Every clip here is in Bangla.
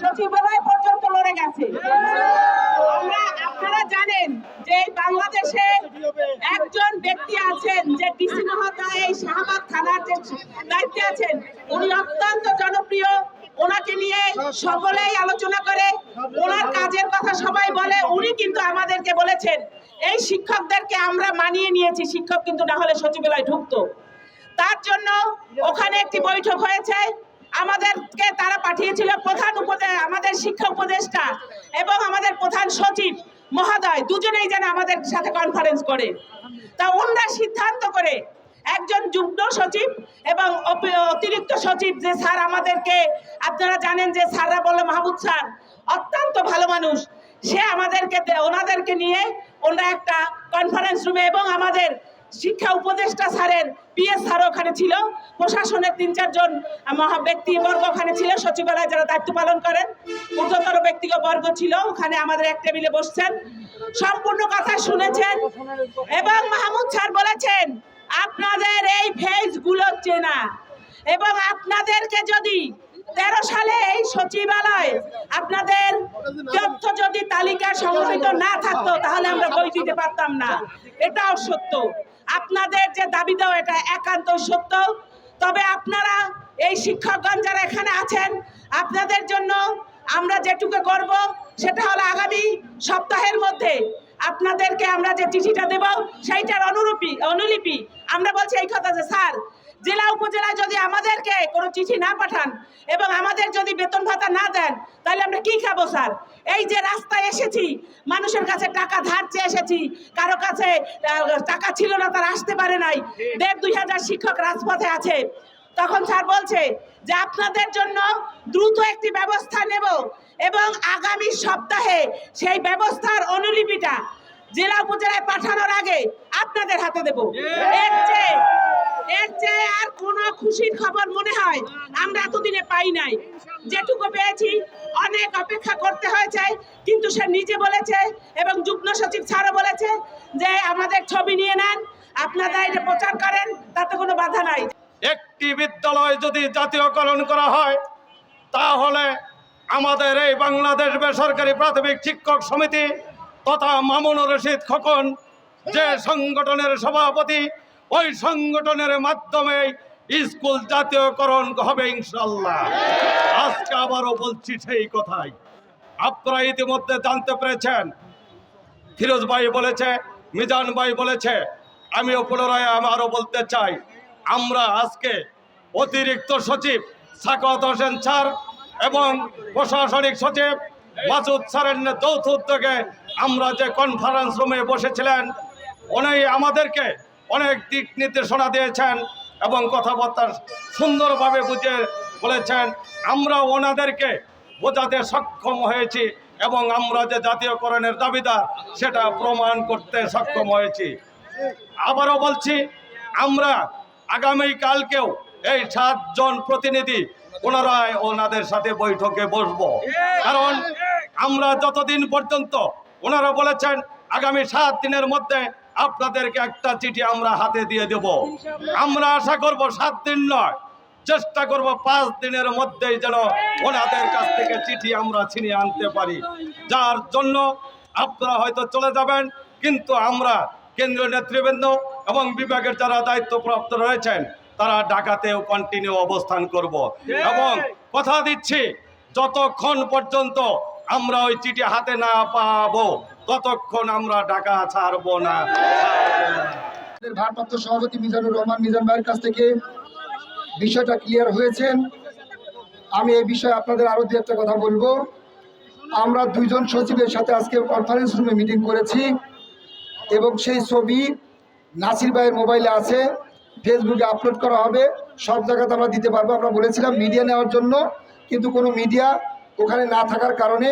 সচিবালয় পর্যন্ত লড়ে গেছে। আমরা, আপনারা জানেন যে বাংলাদেশে একজন ব্যক্তি আছেন যে ডিসি মহোদয়, এই শাহবাগ থানার যে দায়িত্বে আছেন, উনি অত্যন্ত জনপ্রিয়। ওনাকে নিয়ে সকলেই আলোচনা করে। ওনার কাজের কথা সবাই বলে, উনি কিন্তু আমাদেরকে বলেছেন, এই শিক্ষকদেরকে আমরা মানিয়ে নিয়েছি, শিক্ষক কিন্তু না হলে সচিবালয় ঢুকতো। তার জন্য ওখানে একটি বৈঠক হয়েছে। আমাদেরকে তারা পাঠিয়েছিল প্রধান উপদে, আমাদের শিক্ষা উপদেষ্টা এবং আমাদের প্রধান সচিব মহোদয়। দুজনেই যেন আমাদের সাথে কনফারেন্স করে। তা ওনারা সিদ্ধান্ত করে একজন যুগ্ম সচিব এবং অতিরিক্ত সচিব যে স্যার আমাদেরকে, আপনারা জানেন যে স্যাররা বলে মাহমুদ স্যার অত্যন্ত ভালো মানুষ। সে আমাদেরকে ওনাদেরকে নিয়ে ওনারা একটা কনফারেন্স রুমে এবং আমাদের শিক্ষা উপদেষ্টা স্যারের পিএস স্যার ওখানে ছিল। প্রশাসনের তিন চারজন মহা ব্যক্তিবর্গ ওখানে ছিল। সচিবালয়ে যারা দায়িত্ব পালন করেন, ঊর্ধ্বতর ব্যক্তিগত বর্গ ছিল। ওখানে আমাদের এক টেবিলে বসছেন। সম্পূর্ণ কথা শুনেছেন এবং মাহমুদ স্যার বলেছেন, আপনাদের এই ফেজগুলো চেনা এবং আপনাদেরকে যদি তেরো সালে এই সচিবালয় আপনাদের তথ্য যদি তালিকা সংগঠিত না থাকতো, তাহলে আমরা বই দিতে পারতাম না। এটাও সত্য। আপনাদের যে দাবি দাও, এটা একান্ত সত্য। তবে আপনারা এই শিক্ষকগণ যারা এখানে আছেন, আপনাদের জন্য আমরা যেটুকু করব, সেটা হলো আগামী সপ্তাহের মধ্যে আপনাদেরকে আমরা যে চিঠিটা দেব, সেইটার অনুরূপী অনুলিপি আমরা বলছি এই কথা যে, স্যার জেলা উপজেলায় যদি আমাদেরকে কোনো চিঠি না পাঠান এবং আমাদের যদি বেতন ভাতা না দেন তাহলে আমরা কি খাব স্যার? এই যে রাস্তায় এসেছি মানুষের কাছে টাকা ধার চেয়ে এসেছি কারও কাছে টাকা ছিল না তারা আসতে পারে নাই। দেড় দুই হাজার শিক্ষক রাজপথে আছে। তখন স্যার বলছে যে আপনাদের জন্য দ্রুত একটি ব্যবস্থা নেব এবং আগামী সপ্তাহে সেই ব্যবস্থার অনুলিপিটা জেলা উপজেলায় পাঠানোর আগে আপনাদের হাতে দেব। এর চেয়ে এর চেয়ে আর কোনো খুশির খবর মনে হয় আমরা এতদিনে পাই নাই। যেটুকু পেয়েছি, অনেক অপেক্ষা করতে হয়েছে, কিন্তু সে নিজে বলেছে এবং যুগ্ম সচিব স্যারও বলেছে যে আমাদের ছবি নিয়ে নেন, আপনারা এটা প্রচার করেন, তাতে কোনো বাধা নাই। একটি বিদ্যালয় যদি জাতীয়করণ করা হয়, তাহলে আমাদের এই বাংলাদেশ বেসরকারি প্রাথমিক শিক্ষক সমিতি তথা মামুনুর রশিদ খোকন, যে সংগঠনের সভাপতি ওই সংগঠনের মাধ্যমে স্কুল জাতীয়করণ হবে ইনশাল্লাহ আজকে আবারও বলছি সেই কথাই। আপনারা ইতিমধ্যে জানতে পেরেছেন। ফিরোজ ভাই বলেছে, মিজান ভাই বলেছে, আমিও পুনরায় আরও বলতে চাই, আমরা আজকে অতিরিক্ত সচিব সাকত হোসেন স্যার এবং প্রশাসনিক সচিব মাসুদ স্যারের যৌথ উদ্যোগে আমরা যে কনফারেন্স রুমে বসেছিলেন, উনি আমাদেরকে অনেক দিক নির্দেশনা দিয়েছেন এবং কথাবার্তা সুন্দরভাবে বুঝে বলেছেন। আমরা ওনাদেরকে বোঝাতে সক্ষম হয়েছি এবং আমরা যে জাতীয়করণের দাবিদার, সেটা প্রমাণ করতে সক্ষম হয়েছি। আবারও বলছি, আমরা আগামী কালকেও এই সাতজন প্রতিনিধি পুনরায় ওনাদের সাথে বৈঠকে বসবো। কারণ আমরা যতদিন পর্যন্ত ওনারা বলেছেন, আগামী সাত দিনের মধ্যে আপনাদেরকে একটা চিঠি আমরা হাতে দিয়ে দেব। আমরা আশা করব সাত দিন নয় চেষ্টা করব পাঁচ দিনের মধ্যেই যেন ওনাদের কাছ থেকে চিঠি আমরা ছিনিয়ে আনতে পারি। যার জন্য আপনারা হয়তো চলে যাবেন কিন্তু আমরা কেন্দ্রীয় নেতৃবৃন্দ এবং বিভাগের যারা দায়িত্বপ্রাপ্ত রয়েছেন তারা ঢাকাতেও কন্টিনিউ অবস্থান করব। এবং কথা দিচ্ছি যতক্ষণ পর্যন্ত আমরা ওই চিঠি হাতে না পাবো। ততক্ষণ আমরা ঢাকা ছাড়বো না? ভারপ্রাপ্ত সভাপতি মিজানুর রহমান, মিজান ভাইয়ের কাছ থেকে বিষয়টা ক্লিয়ার হয়েছেন। আমি এই বিষয়ে আপনাদের আরও দু একটা কথা বলব। আমরা দুইজন সচিবের সাথে আজকে কনফারেন্স রুমে মিটিং করেছি এবং সেই ছবি নাসির ভাইয়ের মোবাইলে আছে। ফেসবুকে আপলোড করা হবে। সব জায়গাতে আমরা দিতে পারব। আমরা বলেছিলাম মিডিয়া নেওয়ার জন্য, কিন্তু কোনো মিডিয়া ওখানে না থাকার কারণে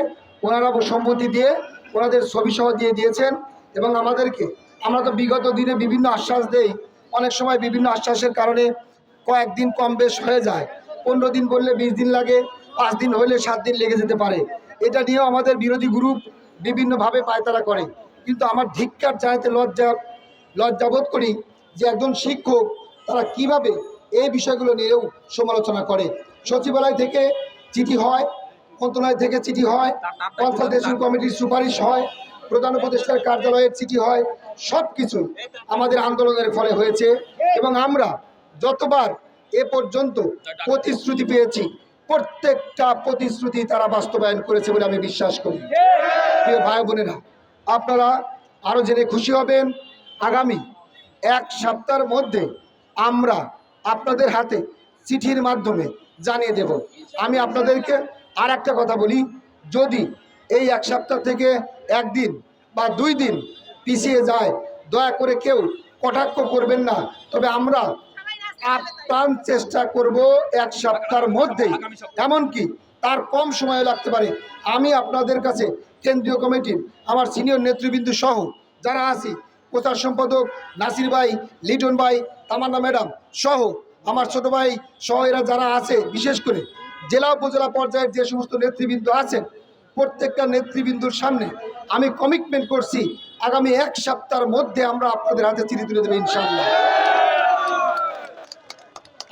ওনারা সম্মতি দিয়ে ওনাদের ছবি সহ দিয়ে দিয়েছেন এবং আমাদেরকে, আমরা তো বিগত দিনে বিভিন্ন আশ্বাস দেই, অনেক সময় বিভিন্ন আশ্বাসের কারণে কয়েকদিন কম বেশ হয়ে যায়। পনেরো দিন বললে বিশ দিন লাগে, পাঁচ দিন হলে সাত দিন লেগে যেতে পারে। এটা নিয়েও আমাদের বিরোধী গ্রুপ বিভিন্নভাবে পায়তারা করে। কিন্তু আমার ধিক্কার চাইতে লজ্জা লজ্জাবোধ করি যে একজন শিক্ষক তারা কীভাবে এই বিষয়গুলো নিয়েও সমালোচনা করে। সচিবালয় থেকে চিঠি হয় মন্ত্রণালয় থেকে চিঠি হয়, কনসালটেশন কমিটির সুপারিশ হয়, প্রধান উপদেষ্টার কার্যালয়ের চিঠি হয় সব কিছু আমাদের আন্দোলনের ফলে হয়েছে এবং আমরা যতবার এ পর্যন্ত প্রতিশ্রুতি পেয়েছি, প্রত্যেকটা প্রতিশ্রুতি তারা বাস্তবায়ন করেছে বলে আমি বিশ্বাস করি। প্রিয় ভাই বোনেরা, আপনারা আরও জেনে খুশি হবেন, আগামী এক সপ্তাহের মধ্যে আমরা আপনাদের হাতে চিঠির মাধ্যমে জানিয়ে দেব। আমি আপনাদেরকে আর একটা কথা বলি, যদি এই এক সপ্তাহ থেকে একদিন বা দুই দিন পিছিয়ে যায়, দয়া করে কেউ কটাক্ষ করবেন না। তবে আমরা আপ্রাণ চেষ্টা করব এক সপ্তাহের মধ্যেই। এমনকি তার কম সময় লাগতে পারে। আমি আপনাদের কাছে কেন্দ্রীয় কমিটির আমার সিনিয়র নেতৃবৃন্দ সহ যারা আছি, প্রচার সম্পাদক নাসির ভাই, লিটন ভাই, তামান্না ম্যাডাম সহ আমার ছোট ভাই সহ এরা যারা আছে, বিশেষ করে জেলা উপজেলা পর্যায়ের যে সমস্ত নেতৃবৃন্দ আছেন, প্রত্যেকটা নেতৃবৃন্দুর সামনে আমি কমিটমেন্ট করছি, আগামী এক সপ্তাহের মধ্যে আমরা আপনাদের হাতে চিঠি তুলে দেবো ইনশাআল্লাহ।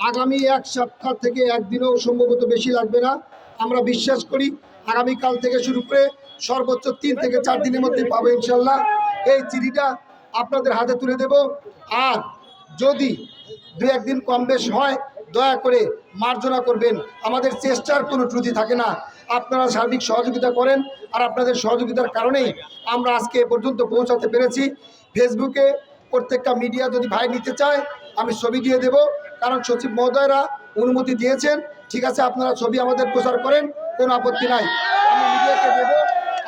আগামী এক সপ্তাহ থেকে একদিনও সম্ভবত বেশি লাগবে না, আমরা বিশ্বাস করি আগামীকাল থেকে শুরু করে সর্বোচ্চ তিন থেকে চার দিনের মধ্যে পাবো ইনশাল্লাহ এই চিঠিটা আপনাদের হাতে তুলে দেব। আর যদি দু একদিন কম বেশ হয় দয়া করে মার্জনা করবেন। আমাদের চেষ্টার কোনো ত্রুটি থাকে না। আপনারা সার্বিক সহযোগিতা করেন আর আপনাদের সহযোগিতার কারণেই আমরা আজকে এ পর্যন্ত পৌঁছাতে পেরেছি। ফেসবুকে প্রত্যেকটা মিডিয়া যদি ভাই নিতে চায়, আমি ছবি দিয়ে দেব। কারণ সচিব মহোদয়রা অনুমতি দিয়েছেন। ঠিক আছে, আপনারা ছবি আমাদের প্রচার করেন, কোনো আপত্তি নাই। আমি মিডিয়াকে দেব,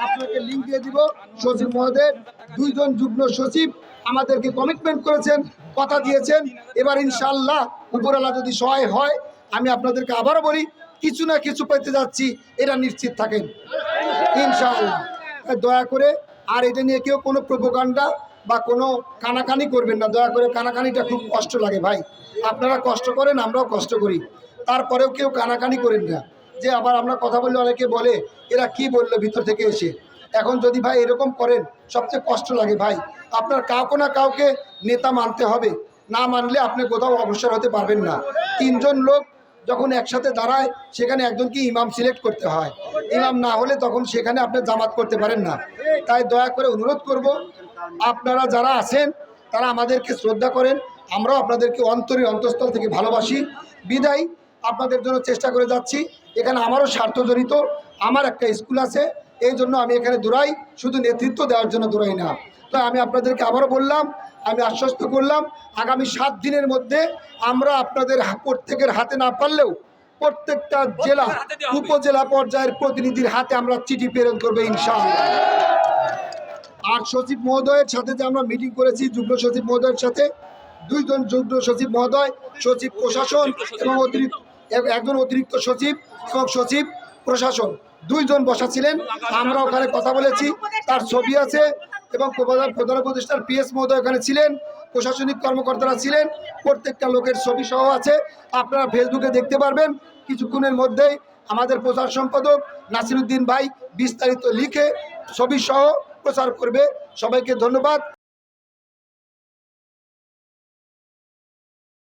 আপনাকে লিঙ্ক দিয়ে দিব। সচিব মহোদয়, দুইজন যুগ্ম সচিব আমাদেরকে কমিটমেন্ট করেছেন। কথা দিয়েছেন। এবার ইনশাল্লাহ উপরওয়ালা যদি সহায় হয়, আমি আপনাদেরকে আবারও বলি, কিছু না কিছু পেতে যাচ্ছি, এটা নিশ্চিত থাকেন। ইনশাআল্লাহ। তাই দয়া করে, আর এটা নিয়ে কেউ কোনো প্রোপোগান্ডা বা কোনো কানাকানি করবেন না। দয়া করে কানাকানিটা খুব কষ্ট লাগে ভাই। আপনারা কষ্ট করেন, আমরাও কষ্ট করি। তারপরেও কেউ কানাকানি করেন না। যে আবার আমরা কথা বললে অনেকে বলে, এরা কি বলল ভিতর থেকে এসে? এখন যদি ভাই এরকম করেন, সবচেয়ে কষ্ট লাগে ভাই। আপনার কাউকে না কাউকে নেতা মানতে হবে। না মানলে আপনি কোথাও অগ্রসর হতে পারবেন না। তিনজন লোক যখন একসাথে দাঁড়ায়, সেখানে একজনকে ইমাম সিলেক্ট করতে হয়। ইমাম না হলে তখন সেখানে আপনি জামাত করতে পারেন না। তাই দয়া করে অনুরোধ করব, আপনারা যারা আছেন, তারা আমাদেরকে শ্রদ্ধা করেন। আমরাও আপনাদেরকে অন্তরে অন্তঃস্থল থেকে ভালোবাসি। বিদায়, আপনাদের জন্য চেষ্টা করে যাচ্ছি। এখানে আমারও স্বার্থজনিত। আমার একটা স্কুল আছে। এই জন্য আমি এখানে দৌড়াই শুধু নেতৃত্ব দেওয়ার জন্য দৌড়াই না। তো আমি আপনাদেরকে আবারও বললাম আমি আশ্বস্ত করলাম আগামী সাত দিনের মধ্যে আমরা আপনাদের প্রত্যেকের হাতে না পারলেও প্রত্যেকটা জেলা উপজেলা পর্যায়ের প্রতিনিধির হাতে আমরা চিঠি প্রেরণ করব ইনশাআল্লাহ। আর সচিব মহোদয়ের সাথে যে আমরা মিটিং করেছি যুগ্ম সচিব মহোদয়ের সাথে দুইজন যুগ্ম সচিব মহোদয় সচিব প্রশাসন এবং অতিরিক্ত এক- একজন অতিরিক্ত সচিব এবং সচিব প্রশাসন। দুইজন বসা ছিলেন, আমরা ওখানে কথা বলেছি, তার ছবি আছে এবং প্রধান উপদেষ্টার পিএস মহোদয় ওখানে ছিলেন, প্রশাসনিক কর্মকর্তারা ছিলেন, প্রত্যেকটা লোকের ছবি সহ আছে, আপনারা ফেসবুকে দেখতে পারবেন, কিছুক্ষণের মধ্যেই আমাদের প্রচার সম্পাদক নাসিরুদ্দিন ভাই বিস্তারিত লিখে ছবি সহ প্রচার করবে, সবাইকে ধন্যবাদ।